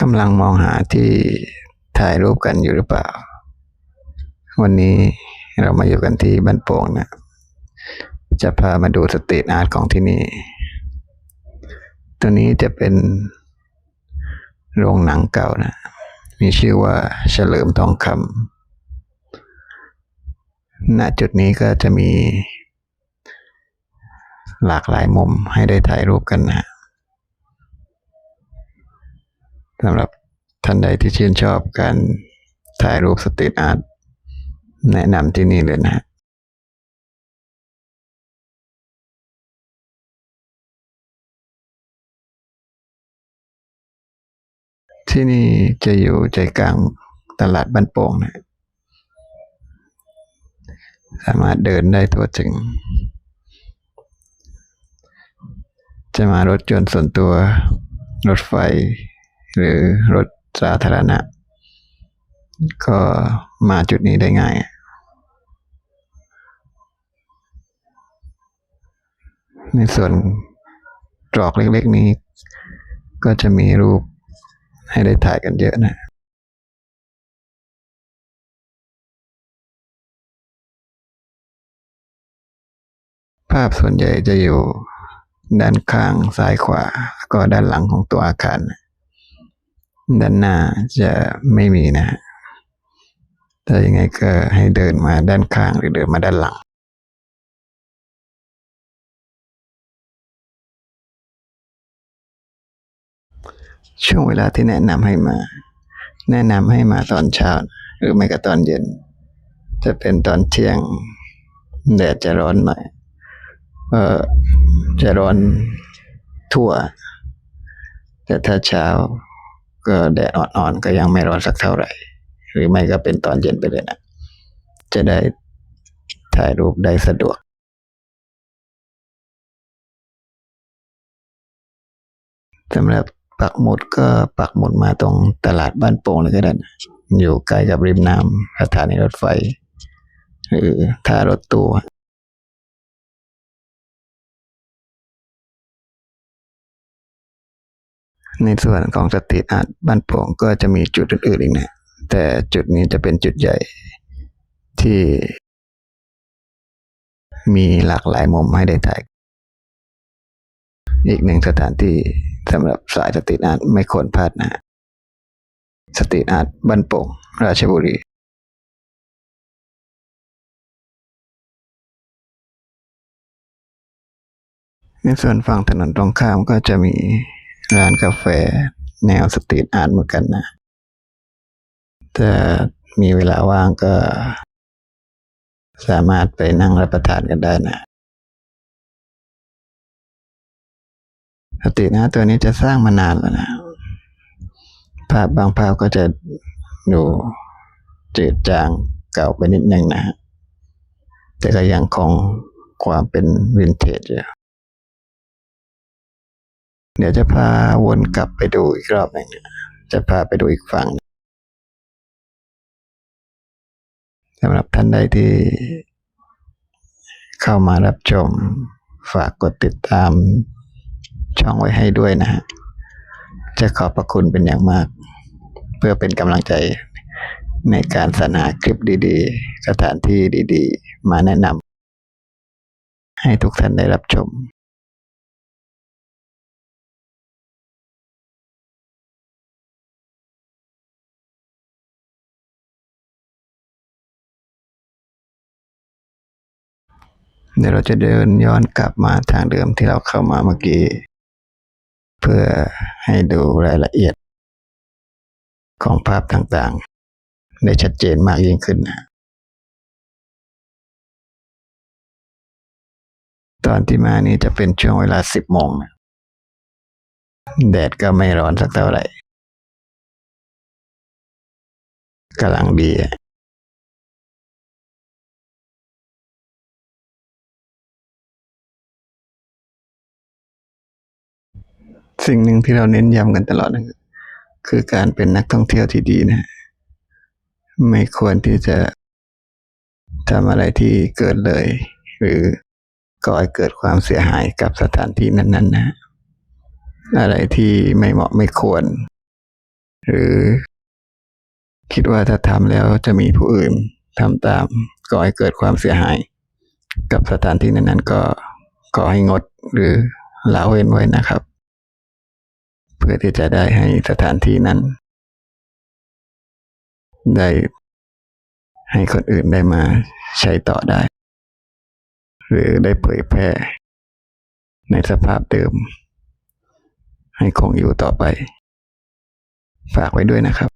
กำลังมองหาที่ถ่ายรูปกันอยู่หรือเปล่า วันนี้เรามาอยู่กันที่บ้านโป่งนะ จะพามาดูสตรีทอาร์ตของที่นี่ ตัวนี้จะเป็นโรงหนังเก่านะ มีชื่อว่าเฉลิมทองคำณจุดนี้ก็จะมีหลากหลายมุมให้ได้ถ่ายรูปกันนะ สำหรับท่านใดที่ชื่นชอบการถ่ายรูปสตรีทอาร์ตแนะนำที่นี่เลยนะที่นี่จะอยู่ใจกลางตลาดบ้านโป่งนะสามารถเดินได้ทั่วถึง จะมารถยนต์ส่วนตัว รถไฟ หรือรถสาธารณะ ก็มาจุดนี้ได้ง่าย ในส่วนตรอกเล็กๆนี้ ก็จะมีรูปให้ได้ถ่ายกันเยอะนะภาพส่วนใหญ่จะอยู่ด้านข้างซ้ายขวา แล้วก็ด้านหลังของตัวอาคารนะ ด้านหน้าจะไม่มีนะแต่ยังไงก็ให้เดินมาด้านข้างหรือเดินมาด้านหลังช่วงเวลาที่แนะนำให้มา แนะนำให้มาตอนเช้า หรือไม่ก็ตอนเย็น จะเป็นตอนเที่ยงแดดจะร้อนหน่อยเออจะร้อนทั่ว แต่ถ้าเช้า ก็แดดอ่อนๆก็ยังไม่ร้อนสักเท่าไหร่ หรือไม่ก็เป็นตอนเย็นไปเลยนะ จะได้ถ่ายรูปได้สะดวกสำหรับปักหมุดก็ปักหมุดมาตรงตลาดบ้านโป่งเลยก็ได้นะอยู่ใกล้กับริมน้ำสถานีรถไฟ หรือท่ารถตู้ ในส่วนของสตรีทอาร์ตบ้านโป่งก็จะมีจุดอื่นๆอีกนะแต่จุดนี้จะเป็นจุดใหญ่ที่มีหลากหลายมุมให้ได้ถ่าย อีกหนึ่งสถานที่สำหรับสายสตรีทอาร์ตไม่ควรพลาดนะสตรีทอาร์ตบ้านโป่งราชบุรีในส่วนฝั่งถนนตรงข้ามก็จะมี ร้านกาแฟแนวสตรีทอาร์ตเหมือนกันนะถ้ามีเวลาว่างก็ สามารถไปนั่งรับประทานกันได้นะสตรีทอาร์ตตัวนี้จะสร้างมานานแล้วนะ ภาพบางภาพก็จะดูจืดจางเก่าไปนิดนึงนะฮะแต่ก็ยังคงความเป็นวินเทจอยู่ เดี๋ยวจะพาวนกลับไปดูอีกรอบหนึ่งจะพาไปดูอีกฝั่งสำหรับท่านใดที่เข้ามารับชม ฝากกดติดตามช่องไว้ให้ด้วยนะฮะ จะขอบพระคุณเป็นอย่างมาก เพื่อเป็นกำลังใจในการสรรหาคลิปดีๆ สถานที่ดีๆ มาแนะนำให้ทุกท่านได้รับชม เดี๋ยวเราจะเดินย้อนกลับมาทางเดิมที่เราเข้ามาเมื่อกี้ เพื่อให้ดูรายละเอียด ของภาพต่างๆ ได้ชัดเจนมากยิ่งขึ้นนะตอนที่มานี่จะเป็นช่วงเวลาสิบโมงแดดก็ไม่ร้อนสักเท่าไหร่กำลังดี สิ่งหนึ่งที่เราเน้นย้ำกันตลอดนะคือการเป็นนักท่องเที่ยวที่ดีนะไม่ควรที่จะทำอะไรที่เกิดเลย หรือก่อให้เกิดความเสียหายกับสถานที่นั้นๆนะ อะไรที่ไม่เหมาะไม่ควร หรือคิดว่าถ้าทำแล้วจะมีผู้อื่นทำตามก่อให้เกิดความเสียหาย กับสถานที่นั้นๆ ก็ขอให้งดหรือละเว้นไว้นะครับ พื่อที่จะได้ให้สถานที่นั้น ได้ให้คนอื่นได้มาใช้ต่อได้ หรือได้เผยแพร่ ในสภาพเดิม ให้คงอยู่ต่อไป ฝากไว้ด้วยนะครับ